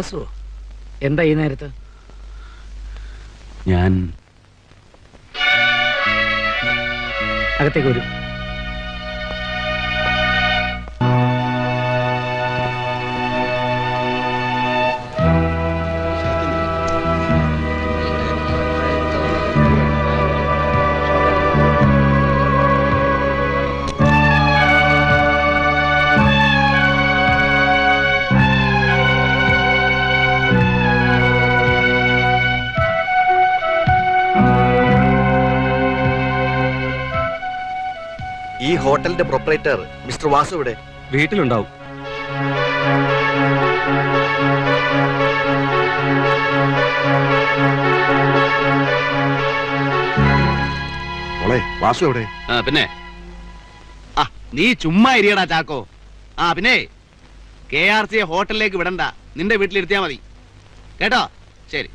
വാസു എന്താ ഈ നേരത്ത്? ഞാൻ അകത്തേക്ക് വരും. ഹോട്ടലിന്റെ പ്രൊപ്പറേറ്റർ മിസ്റ്റർ വാസു ഇവിടെ. വീട്ടിലുണ്ടാവും. മോളെ വാസു എവിടെ? ആ പിന്നെ. ആ നീ ചുമ്മാ ഇരിയടാ ചാക്കോ. ആ പിന്നെ കെ ആർ സി ഹോട്ടലിലേക്ക് വിടണ്ട. നിന്റെ വീട്ടിലിരുത്തിയാ മതി. കേട്ടോ? ശരി.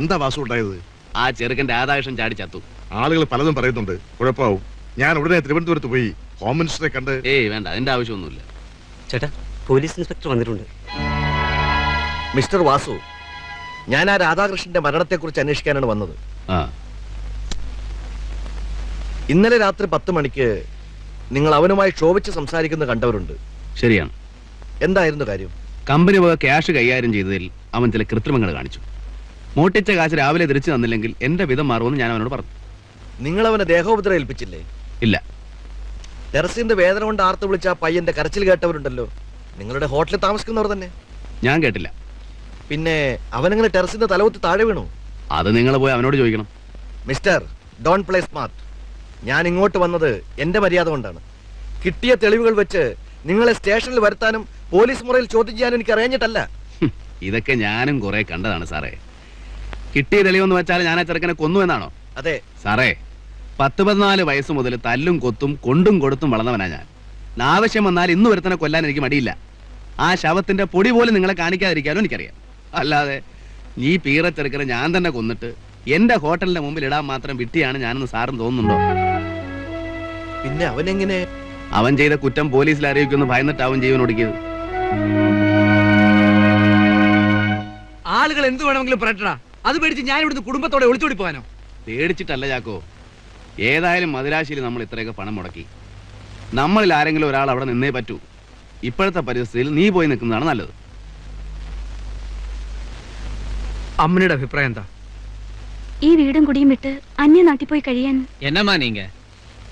എന്താ വാസു ഉണ്ടായത്? ആ ചെറുക്കൻ രാധാകൃഷ്ണൻ ചാടി ചത്തു. ആളുകൾ പലതും പറയുന്നുണ്ട്. കുഴപ്പമാവും. ഞാൻ ഉടനെ തിരുവനന്തപുരത്ത് പോയി. ഹോം മിനിസ്റ്ററെ കണ്ട് ഏയ് വേണ്ട അതിന്റെ ആവശ്യമൊന്നുമില്ല. ചേട്ടാ പോലീസ് ഇൻസ്പെക്ടർ വന്നിട്ടുണ്ട്. മിസ്റ്റർ വാസു ഞാൻ ആ രാധാകൃഷ്ണന്റെ മരണത്തെക്കുറിച്ച് അന്വേഷിക്കാനാണ് വന്നത്. ആ. ഇന്നലെ രാത്രി പത്ത് മണിക്ക് നിങ്ങൾ അവനുമായി ക്ഷോഭിച്ച് സംസാരിക്കുന്നത് കണ്ടവരുണ്ട്. ശരിയാണ്. എന്തായിരുന്നു കാര്യം? കമ്പനി വക ക്യാഷ് കൈകാര്യം ചെയ്തതിൽ അവൻ ചില കൃത്രിമങ്ങൾ കാണിച്ചു. മോട്ടിച്ച കാശ് രാവിലെ തിരിച്ചു തന്നില്ലെങ്കിൽ എന്റെ വിധം മാറുമെന്ന് ഞാൻ അവനോട് പറഞ്ഞു. നിങ്ങൾ അവനെ ദേഹോപദ്ര ഏൽപ്പിച്ചില്ലേ? ഇല്ല. ടെറസിന്റെ വേദന കൊണ്ട് ആർത്ത് വിളിച്ച ആ പയ്യന്റെ കരച്ചിൽ കേട്ടവരുണ്ടല്ലോ. നിങ്ങളുടെ ഹോട്ടലിൽ താമസിക്കുന്നവർ തന്നെ. ഞാൻ കേട്ടില്ല. പിന്നെ അവനങ്ങനെ ടെറസിന്റെ തലവത്ത് താഴെ വീണു? അത് നിങ്ങൾ പോയി അവനോട് ചോദിക്കണം. Mister don't play smart. ഞാൻ ഇങ്ങോട്ട് വന്നത് എന്റെ മര്യാദ കൊണ്ടാണ്. കിട്ടിയ തെളിവുകൾ വെച്ച് നിങ്ങളെ സ്റ്റേഷനിൽ വരുത്താനും പോലീസ് മുറയിൽ ചോദ്യം ചെയ്യാനും എനിക്ക് അറിയഞ്ഞിട്ടല്ല. ഇതൊക്കെ ഞാനും കുറെ കണ്ടതാണ് സാറേ. കിട്ടിയ തെളിവെന്ന് വെച്ചാൽ ഞാൻ ആ ചെറുക്കനെ കൊന്നു എന്നാണോ? അതെ. സാറേ പത്ത് പതിനാല് വയസ്സ് മുതൽ തല്ലും കൊത്തും കൊണ്ടും കൊടുത്തും വളർന്നവനാ ഞാൻ. ആവശ്യം വന്നാൽ ഇന്ന് ഒരുത്തനെ കൊല്ലാൻ എനിക്ക് മടിയില്ല. ആ ശവത്തിന്റെ പൊടി പോലും നിങ്ങളെ കാണിക്കാതിരിക്കാനും എനിക്കറിയാം. അല്ലാതെ നീ പീറ ചെറുക്കനെ ഞാൻ തന്നെ കൊന്നിട്ട് എന്റെ ഹോട്ടലിന്റെ മുമ്പിൽ ഇടാൻ മാത്രം വിട്ടിയാണ് ഞാനെന്ന് സാറിന് തോന്നുന്നുണ്ടോ? പിന്നെ അവൻ എങ്ങനെ അവൻ ചെയ്ത കുറ്റം പോലീസിൽ അറിയിക്കുമെന്ന് ഭയന്നിട്ടാവും ജീവൻ ഒടുക്കിയത്. ആളുകൾ എന്ത് വേണമെങ്കിലും പറയട്ടാ അത് പേടിച്ച് ഞാൻ ഇവിടുന്ന് കുടുംബത്തോടെ ഒളിച്ചോടി പോകാനോ? പേടിച്ചിട്ടല്ല ചാക്കോ. ഏതായാലും മദിരാശിയിൽ നമ്മൾ ഇത്രയൊക്കെ പണം മുടക്കി നമ്മളിൽ ആരെങ്കിലും ഒരാൾ അവിടെ നിന്നേ പറ്റൂ ഇപ്പോഴത്തെ പരിസ്ഥിതിയിൽ നീ പോയി നിൽക്കുന്നതാണ് നല്ലത് അമ്മയുടെ അഭിപ്രായം എന്താ ഈ வீடும் குடியும் விட்டு அந்நிய நாட்டி போய் கழியன் என்னம்மா நீங்க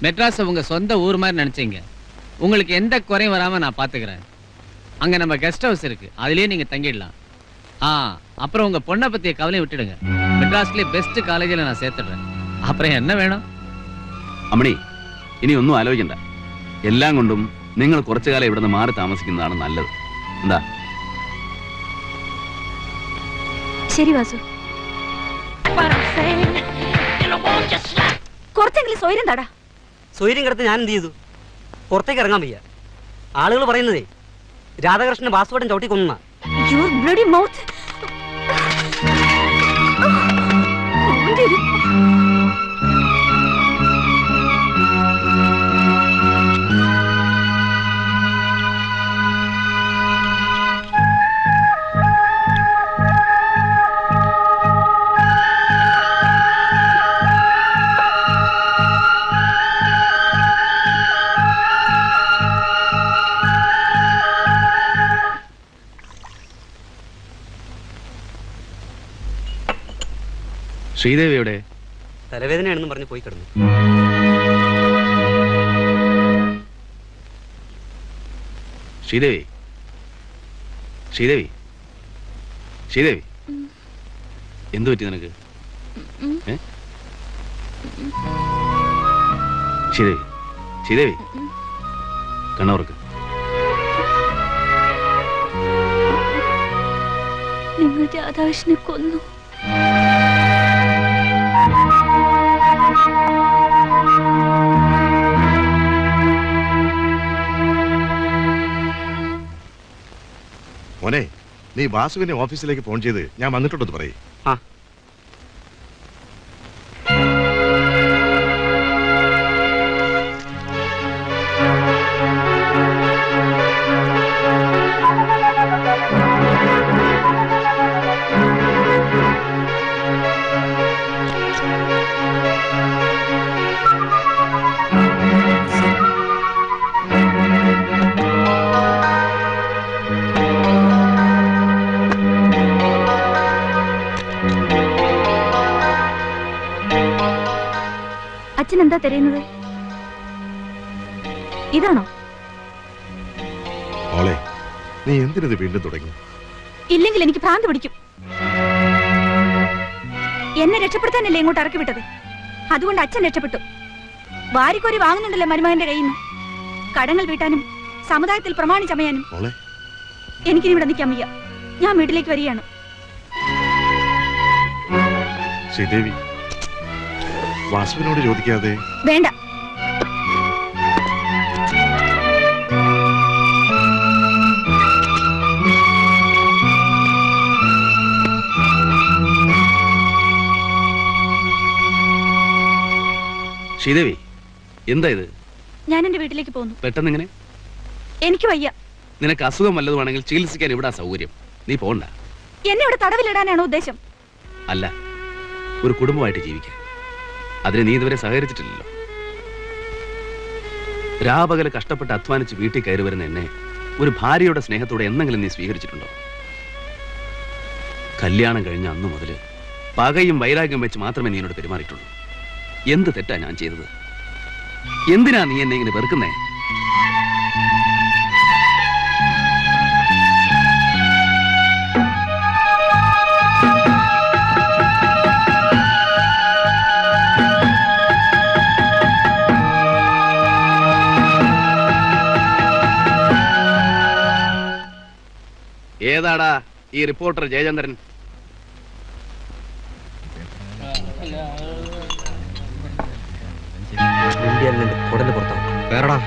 மெட்ராஸ் உங்க சொந்த ஊர் மாதிரி நினைச்சீங்க உங்களுக்கு எந்த குறையும் வராம நான் பாத்துக்கிறேன் அங்க நம்ம கெஸ்ட் ஹவுஸ் இருக்கு அதுலயே நீங்க தங்கிடலாம் ஆ அப்புறம் உங்க பொண்ணை பத்திய கவலையை விட்டுடுங்க மெட்ராஸ்லயே பெஸ்ட் காலேஜில் நான் சேர்த்துடுறேன் அப்புறம் என்ன வேணும் അമ്മണി ഇനി ഒന്നും ആലോചിക്കണ്ട. എല്ലാം കൊണ്ടും നിങ്ങൾ കുറച്ചു കാലം ഇവിടുന്ന് മാറി താമസിക്കുന്നതാണ് നല്ലത്. എന്താ? ശരി വാസു. കുറച്ചെങ്കിലും സ്വൈര്യം തടാ. സ്വൈര്യം കിടത്ത് ഞാൻ എന്ത് ചെയ്തു? പുറത്തേക്ക് ഇറങ്ങാൻ വയ്യ. ആളുകൾ പറയുന്നതേ രാധാകൃഷ്ണൻ പാസ്വേർഡും ചവിട്ടി കൊന്ന. യുവർ ബ്ലഡി മൗത്ത് ശ്രീദേവി എവിടെ? തലവേദനയാണെന്ന് പറഞ്ഞ് പോയി കിടന്നു. ശ്രീദേവി? ശ്രീദേവി? ശ്രീദേവി? എന്തു പറ്റി നിനക്ക്? ഏ? ശ്രീദേവി ശ്രീദേവി? കണ്ണവർക്ക് നിങ്ങൾ രാധാകൃഷ്ണനെ കൊന്നു. നീ വാസുവിനെ ഓഫീസിലേക്ക് ഫോൺ ചെയ്ത് ഞാൻ വന്നിട്ടുണ്ടെന്ന് പറയും. അച്ഛൻ എന്താ തിരയുന്നത്? ഇതാണോ? മോളെ നീ എന്തിനത് വീണ്ടും തുടങ്ങി? ഇല്ലെങ്കിൽ എനിക്ക് ഭ്രാന്ത് പിടിക്കും. എന്നെ രക്ഷപ്പെടുത്താനല്ലേ ഇങ്ങോട്ട് ഇറക്കി വിട്ടത്? അതുകൊണ്ട് അച്ഛൻ രക്ഷപ്പെട്ടു. വാരിക്കോരി വാങ്ങുന്നുണ്ടല്ലോ മരുമകന്റെ കയ്യിൽ നിന്ന്. കടങ്ങൾ വീട്ടാനും സമുദായത്തിൽ പ്രമാണിച്ചമയാനും എനിക്കിനി ഇവിടെ നിൽക്കാൻ വയ്യ. ഞാൻ വീട്ടിലേക്ക് വരികയാണ്. ശ്രീദേവി വാസുവിനോട് ചോദിക്കാതെ? വേണ്ട. ശ്രീദേവി എന്താ ഇത്? ഞാൻ എന്റെ വീട്ടിലേക്ക് പോകുന്നു. പെട്ടെന്ന് ഇങ്ങനെ എനിക്ക് വയ്യ. നിനക്ക് അസുഖം വല്ലതുമാണെങ്കിൽ ചികിത്സിക്കാൻ ഇവിടെ സൗകര്യം. നീ പോണ്ട. എന്നെ ഇവിടെ തടവിലിടാനാണോ ഉദ്ദേശം? അല്ല ഒരു കുടുംബമായിട്ട് ജീവിക്കാൻ അതിന് നീ ഇതുവരെ സഹകരിച്ചിട്ടില്ലല്ലോ. രാപകൽ കഷ്ടപ്പെട്ട് അധ്വാനിച്ച് വീട്ടിൽ കയറി വരുന്ന എന്നെ ഒരു ഭാര്യയുടെ സ്നേഹത്തോടെ എന്തെങ്കിലും നീ സ്വീകരിച്ചിട്ടുണ്ടോ? കല്യാണം കഴിഞ്ഞ അന്നു മുതൽ പകയും വൈരാഗ്യം വെച്ച് മാത്രമേ നീ എന്നോട് പെരുമാറിയിട്ടുള്ളൂ. എന്ത് തെറ്റാ ഞാൻ ചെയ്തത്? എന്തിനാ നീ എന്നെ ഇങ്ങനെ വെറുക്കുന്നേ? ഏതാടാ ഈ റിപ്പോർട്ടർ ജയചന്ദ്രൻ? കുടൽ പുറത്താവും വേറെടാ.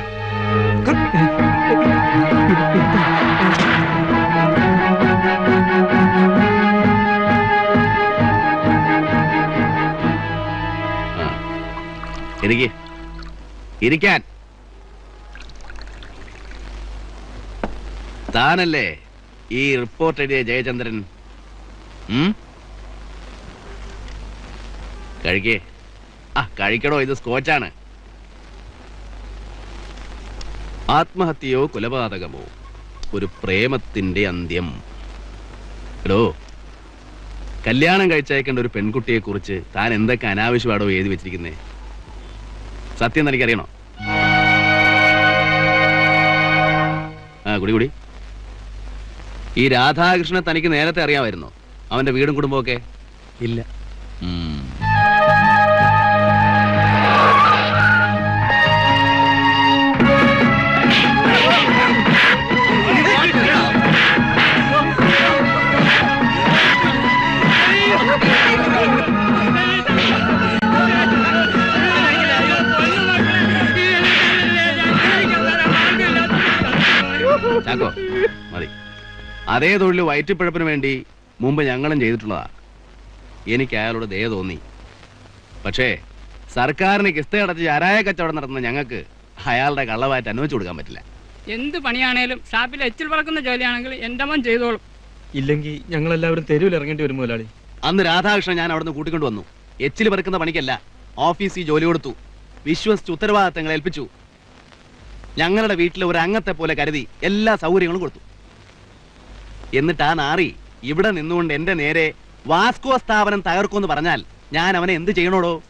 ആ. ഇരിക്കാൻ. താനല്ലേ ഈ റിപ്പോർട്ട് എഴുതിയ ജയചന്ദ്രൻ? കഴിക്കേ ആ കഴിക്കണോ ഇത് സ്കോച്ചാണ്. ആത്മഹത്യയോ കൊലപാതകമോ? ഒരു പ്രേമത്തിന്റെ അന്ത്യം. എടോ കല്യാണം കഴിച്ചയക്കേണ്ട ഒരു പെൺകുട്ടിയെ കുറിച്ച് താൻ എന്തൊക്കെ അനാവശ്യമാടോ എഴുതി വെച്ചിരിക്കുന്നേ? സത്യം തനിക്കറിയണോ? ആ കുടി കുടി. ഈ രാധാകൃഷ്ണനെ തനിക്ക് നേരത്തെ അറിയാമായിരുന്നോ? അവന്റെ വീടും കുടുംബമൊക്കെ ഇല്ല. അതേ തൊഴിൽ വയറ്റിപ്പിഴപ്പിന് വേണ്ടി മുമ്പ് ഞങ്ങളും ചെയ്തിട്ടുള്ളതാ. എനിക്ക് അയാളോട് ദയ തോന്നി. പക്ഷേ സർക്കാരിന് കിസ്ത അടച്ച് ചാരായ കച്ചവടം നടത്തുന്ന ഞങ്ങൾക്ക് അയാളുടെ കള്ളവായിട്ട് അനുവദിച്ചു കൊടുക്കാൻ പറ്റില്ല. എന്ത് പണിയാണേലും ഷാപ്പിൽ എച്ചിൽ പറക്കുന്ന ജോലിയാണെങ്കിൽ എന്റെ മോൻ ചെയ്തോളും. ഇല്ലെങ്കിൽ ഞങ്ങൾ എല്ലാവരും തെരുവിൽ ഇറങ്ങേണ്ടി വരും മുതലാളി. അന്ന് രാധാകൃഷ്ണൻ ഞാൻ അവിടുന്ന് കൂട്ടിക്കൊണ്ട് വന്നു. എച്ചിൽ പറക്കുന്ന പണിക്കല്ല ഓഫീസിൽ ജോലി കൊടുത്തു. വിശ്വസിച്ച് ഉത്തരവാദിത്തങ്ങൾ ഏൽപ്പിച്ചു. ഞങ്ങളുടെ വീട്ടിലെ ഒരു അംഗത്തെ പോലെ കരുതി എല്ലാ സൗകര്യങ്ങളും കൊടുത്തു. എന്നിട്ട് ആ നാറി. ഇവിടെ നിന്നുകൊണ്ട് എന്റെ നേരെ വാസ്കോ സ്ഥാപനം തകർക്കുമെന്ന് പറഞ്ഞാൽ ഞാൻ അവനെ എന്ത് ചെയ്യണോടോ?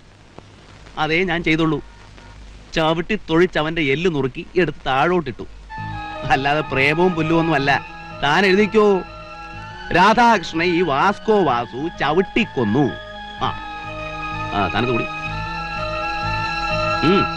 അതേ ഞാൻ ചെയ്തുള്ളൂ. ചവിട്ടി തൊഴിച്ചവന്റെ എല്ല് നുറുക്കി എടുത്ത് താഴോട്ടിട്ടു. അല്ലാതെ പ്രേമവും പുല്ലുമൊന്നും അല്ല. താൻ എഴുതിക്കോ? രാധാകൃഷ്ണ ഈ വാസ്കോ വാസു ചവിട്ടിക്കൊന്നു ആ ആ താനത് കൂടി. ഉം.